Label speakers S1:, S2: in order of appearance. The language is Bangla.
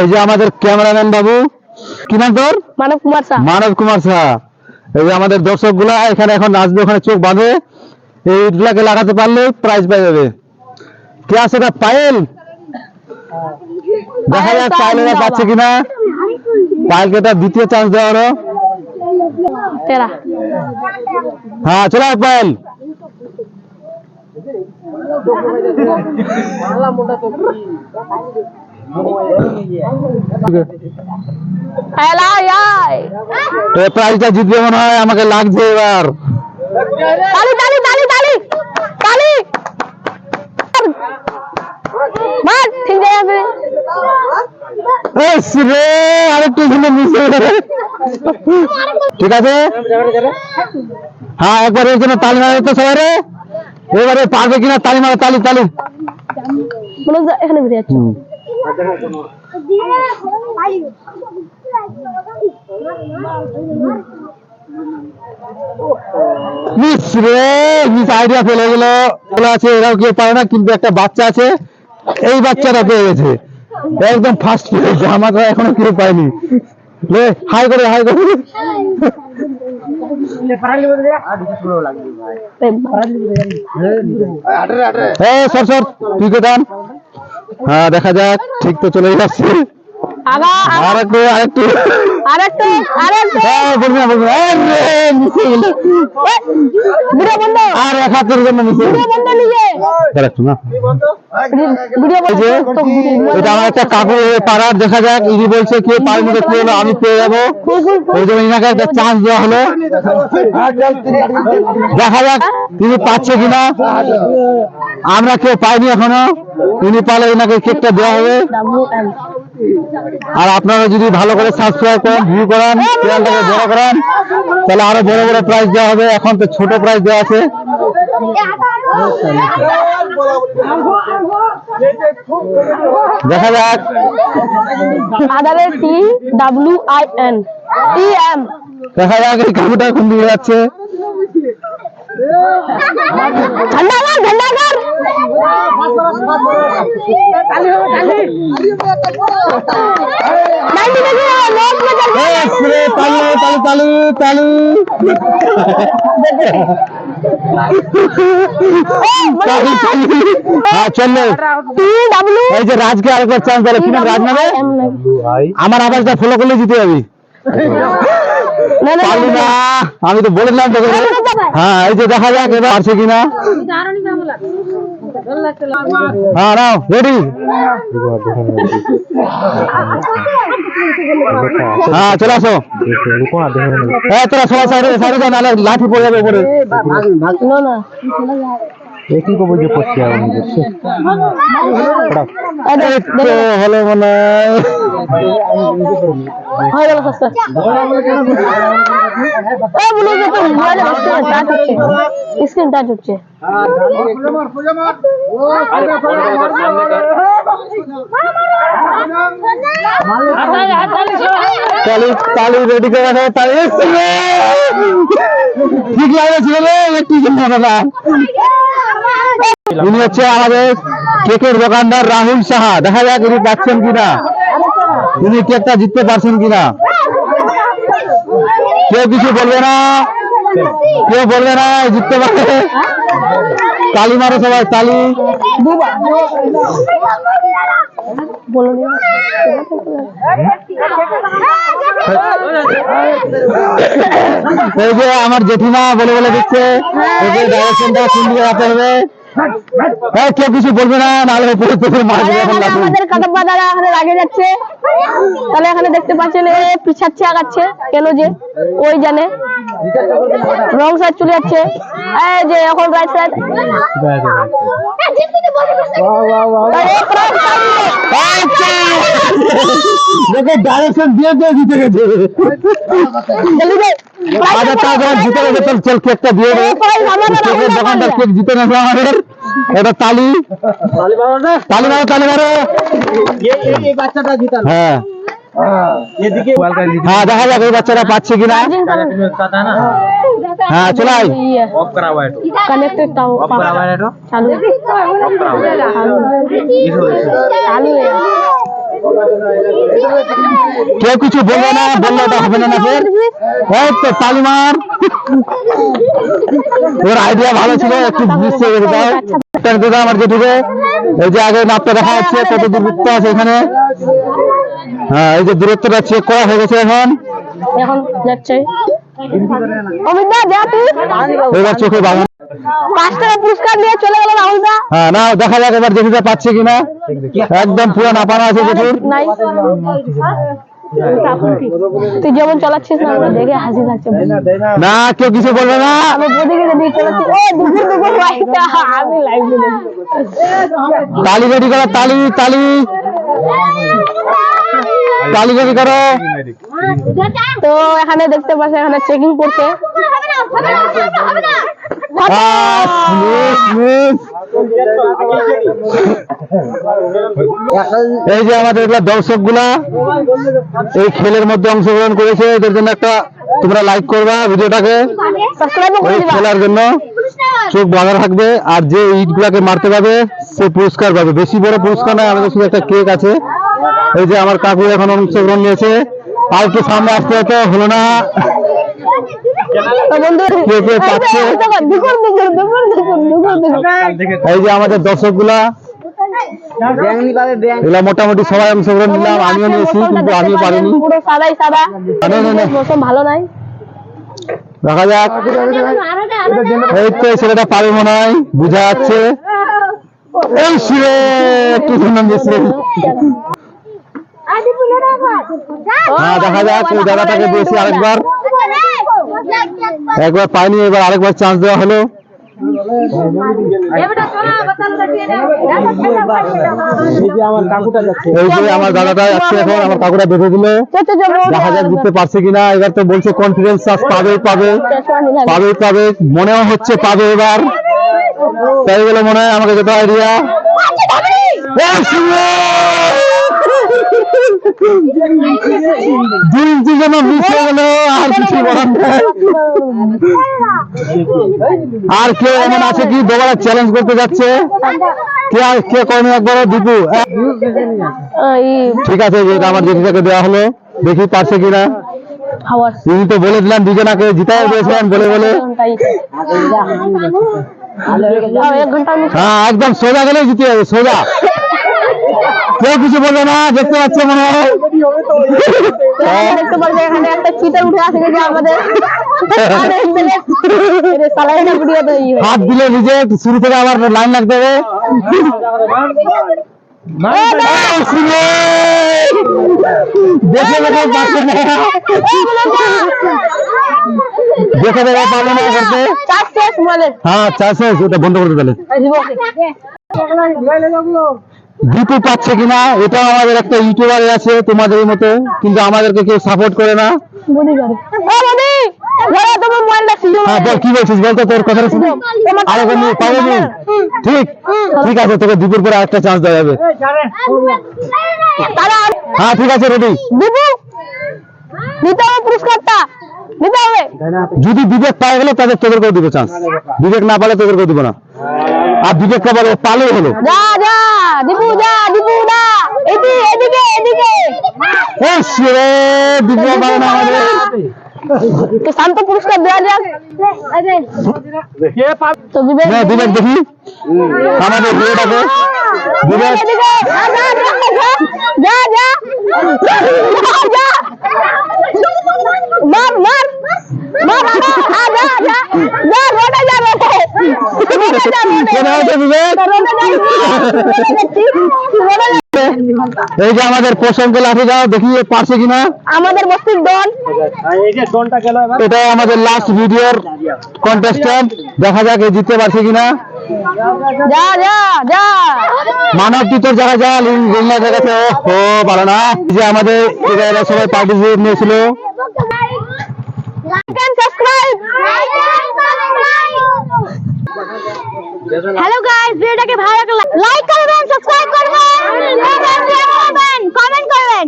S1: এই যে আমাদের ক্যামেরাম্যান বাবু। কি নাম তোর?
S2: মানব কুমার শাহ।
S1: মানব কুমার শাহ। এই যে আমাদের দর্শকগুলা এখানে এখন নাচবে ওখানে চোখ বাঁধে। এইগুলাকে লাগাতে পারলে প্রাইজ পেয়ে যাবে। কে আছে এটা পায়েল? দেখা যাক পায়েলেরা পাচ্ছে কিনা। পায়েলকে এটা দ্বিতীয় চান্স দেওয়া হলো। হ্যাঁ চলো পায়েল। এই প্রাইজটা জিতবে মনে হয় আমাকে লাগছে এবার।
S2: তালি তালি তালি তালি তালি। ঠিক
S1: এস রে আরেকটু মিশে ঠিক আছে? হ্যাঁ একবার এর জন্য তালি মারে তো সবাই রে। এবারে পারবে কিনা তালি মারে তালি তালি।
S2: এখানে বেরিয়ে যাচ্ছে।
S1: মিস রে মিস আইডিয়া ফেলে গেল। বলে আছে এরাও কেউ পারে না কিন্তু একটা বাচ্চা আছে। এই বাচ্চাটা পেয়ে গেছে। একদম ফার্স্ট পেয়েছে আমাকে এখনও কেউ পায়নি। হাই করে হাই করে। সর সর। তুই কোথান হ্যাঁ দেখা যাক। ঠিক তো চলে যাচ্ছে।
S2: আরেকটু
S1: আর একটু আর একটু
S2: আরেকটু আরেকটু
S1: হ্যাঁ বলবি না বলবি আরে, মিশে গেল।
S2: ভিডিও বন্ধ।
S1: আর এক হাতের জন্য মিশে গেল।
S2: ভিডিও বন্ধ নিজে।
S1: না।
S2: ভিডিও
S1: এই যে এটা আমার একটা কাকু পাড়ার দেখা যাক ইনি বলছে কে পায়ের মধ্যে কি হলো আমি পেয়ে যাব। ওই জন্য ইনাকে একটা চান্স দেওয়া হলো। দেখা যাক তিনি পাচ্ছে কিনা। আমরা কেউ পাইনি এখনও। তিনি পালে ইনাকে কেকটা দেওয়া হবে। আর আপনারা যদি ভালো করে সাবস্ক্রাইব করেন ভিউ করেন চ্যানেলটাকে বড় করেন তাহলে আরও বড় বড় প্রাইজ দেওয়া হবে। এখন তো ছোট প্রাইজ দেওয়া আছে। দেখা যাক।
S2: আধারে T W I N. T M
S1: দেখা যাক এই কাকুটা কোন দিকে যাচ্ছে।
S2: ঠান্ডা কর ঠান্ডা
S1: তালু তালু এই যে রাজকে আরেকবার চান্স দিলে কি নাম রাজ নামে আমার আওয়াজটা ফলো করলে জিতে যাবি আমি তো বলে দিলাম তোকে। হ্যাঁ এই যে দেখা যাক এবার আছে কিনা। হ্যাঁ নাও রেডি হ্যাঁ চলে আসো। হ্যাঁ তোরা সবাই সাইডে সাইডে যা নাহলে লাঠি পড়ে যাবে উপরে। একই কবর যে পড়ছে হলো মনে। হয়
S2: হয়ে গেল সস্তা এই বলে যে তো মোবাইলে বসতে টাচ হচ্ছে স্ক্রিন টাচ হচ্ছে
S1: তালি তালি রেডি করে রাখো তালি এসছে রে। ঠিক লাগছিল রে একটু জন্য না ইনি হচ্ছে আমাদের কেকের দোকানদার রাহুল সাহা দেখা যাক ইনি পাচ্ছেন কিনা ইনি কেকটা জিততে পারছেন কিনা কেউ কিছু বলবে না। কেউ বলবে না জিততে পারে তালি মারো সবাই তালি। এই যে আমার জেঠিমা বলে বলে দিচ্ছে ডাইরেকশনটা কোন দিকে যেতে হবে? হ্যাঁ কেউ কিছু বলবে না নাহলে উপরে তোকে মারবে
S2: আমাদের কাদব বাদারা এখানে লাগে যাচ্ছে। তাহলে এখানে দেখতে পাচ্ছেন এ পিছাচ্ছে আগাচ্ছে। কেন যে? ওই জানে। রং সাইড চলে যাচ্ছে। এই যে এখন রাইট সাইড!
S1: ডাইরেকশন দিয়ে দিয়ে জিতে গেছে। তারপর জিতে গেছে চল চল কেকটা দিয়ে দে। কেকের দোকানদার কেক জিতে গেছে আমাদের এটা তালি। তালি মারো তালি মারো হ্যাঁ। হ্যাঁ দেখা যাক এই বাচ্চারা পাচ্ছে কিনা। হ্যাঁ চলে আয়।
S3: অফ করা হবে
S2: কানেক্টেড তাও
S3: অফ করা হবে একটু
S2: চালু
S3: অফ করা হবে
S2: চালু চালু হয়ে গেছে।
S1: কেউ কিছু বলবে না, বললে ওটা হবে না ফের। এই তো তালি মার ওর আইডিয়া ভালো ছিল, একটু বুঝতে পেরে দাও আমার যেটুকু। এই যে আগে মাপটা দেখা যাচ্ছে, কত দূরত্ব আছে এখানে। হ্যাঁ এই যে দূরত্বটা চেক করা হয়ে গেছে এখন।
S2: এখন যাচ্ছে। অমিত যা তুই।
S1: এবার চোখে বাগান
S2: পাঁচ টাকা পুরস্কার নিয়ে চলে গেল রাহুল
S1: হ্যাঁ না দেখা যাক এবার জেঠুটা পাচ্ছে কিনা। একদম পুরো নাপানো আছে জেঠুর
S2: তুই যেমন চালাচ্ছিস না আমার দেখে হাসি লাগছে
S1: না কেউ কিছু বলবে না।
S2: আমি বদিকে যদি চালাচ্ছি ও দুপুর দুপুর লাইটটা আমি লাইভ দেখি
S1: তালি রেডি করো তালি তালি। তালি রেডি করো?
S2: তো এখানে দেখতে পাচ্ছি এখানে চেকিং করছে।
S1: এই যে আমাদের এগুলা দর্শকগুলা এই খেলের মধ্যে অংশগ্রহণ করেছে এদের জন্য একটা তোমরা লাইক করবা ভিডিওটাকে খেলার জন্য। চোখ বাঁধা থাকবে আর যে ইট গুলাকে মারতে পারবে সে পুরস্কার পাবে বেশি বড় পুরস্কার নয় আমাদের শুধু একটা কেক আছে এই যে আমার কাকু এখন অংশগ্রহণ নিয়েছে আর সামনে আসতে হতো হলো না এই যে আমাদের দর্শকগুলা এগুলা মোটামুটি সবাই অংশগ্রহণ নিলাম আমিও নিয়েছি কিন্তু আমিও পারিনি
S2: ভালো নাই
S1: দেখা যাক। এই তো ছেলেটা পারে মনে হয়, বুঝা যাচ্ছে। এই শিরে একটু সুন্দর দিচ্ছে হ্যাঁ দেখা যাক ওই দাদাটাকে দিয়েছি আরেকবার। একবার পাইনি, এবার আরেকবার চান্স দেওয়া হলো। এই এখন, আমার দেখা যাক পারছে কিনা। এবার তো বলছে কনফিডেন্স পাবে পাবে। মনেও হচ্ছে পাবে এবার। তাই বলে মনে হয় আমাকে যত আইডিয়া মিশে গেল আর কিছু বলার আর কেউ এমন আছে কি দুবার চ্যালেঞ্জ করতে যাচ্ছে? কে আর- কে একবার দীপু ঠিক আছে যেটা আমার জেঠিটাকে দেওয়া হলো। দেখি পারছে কিনা। তিনি তো বলে দিলাম দুজনাকে জিতাই দিয়েছিলেন বলে বলে। হ্যাঁ একদম সোজা গেলে জিতে যাবে সোজা। কেউ কিছু বলবে না দেখতে পাচ্ছে মনে হয় হ্যাঁ।
S2: দেখতে পারবে এখানে একটা চিটার উঠে আসে গেছে আমাদের সালাইনা ভিডিও তো ইয়ে
S1: হাত দিলে রিজেক্ট শুরু থেকে আবার লাইন লাগতে হবে দেখে দেখে পারছে না দেখে দেখে পারল না করতে
S2: চার শেষ বলে
S1: হ্যাঁ চাষে ওটা বন্ধ করতে তাহলে দীপু পাচ্ছে কিনা এটাও আমাদের একটা ইউটিউবার আছে তোমাদের মতো কিন্তু আমাদেরকে কেউ সাপোর্ট করে না।
S2: করে সিজো
S1: হ্যাঁ বল কি বলছিস? বলতো তোর কথা শুনি। আরে কোনো পাবে নি? ঠিক ঠিক আছে তোকে দুপুর পরে আরেকটা চান্স দেওয়া যাবে। হ্যাঁ ঠিক আছে রেডি
S2: নিতে হবে পুরস্কারটা। নিতে হবে।
S1: যদি বিবেক পায়ে গেলে তাদের তোদেরকেও দিবে চান্স বিবেক না পালে তোদেরকেও দিব না। আর বিবেক কে বলে পালেই হলো।
S2: যা যা দিবু যা দিবু যা এদিকে এদিকে এদিকে।
S1: ও শিরে দিব্য পাবে না আমাদের
S2: তো শান্ত পুরস্কার দেওয়া যাক। তো বিবেক
S1: হ্যাঁ বিবেক দেখি। আমাদের ভিডিওটাকে বিবেক।
S2: এদিকে যা যা যা যা যা যা মার মার। মার আ যা। যা যা।
S1: এই যে আমাদের প্রসঙ্গ লাঠি দাও দেখি পারছে কিনা।
S2: আমাদের বস্তির দল
S1: এটাই আমাদের লাস্ট ভিডিওর কন্টেস্টেন্ট দেখা যাক জিততে পারছে কিনা।
S2: যা
S1: মানব টিচার যারা যা ও না। যে আমাদের এরা সবাই পার্টিসিপেট নিয়েছিল।
S2: Like and subscribe
S4: hello guys ভিডিওটাকে ভালো লাগলে লাইক করবেন সাবস্ক্রাইব করবেন কমেন্ট করবেন।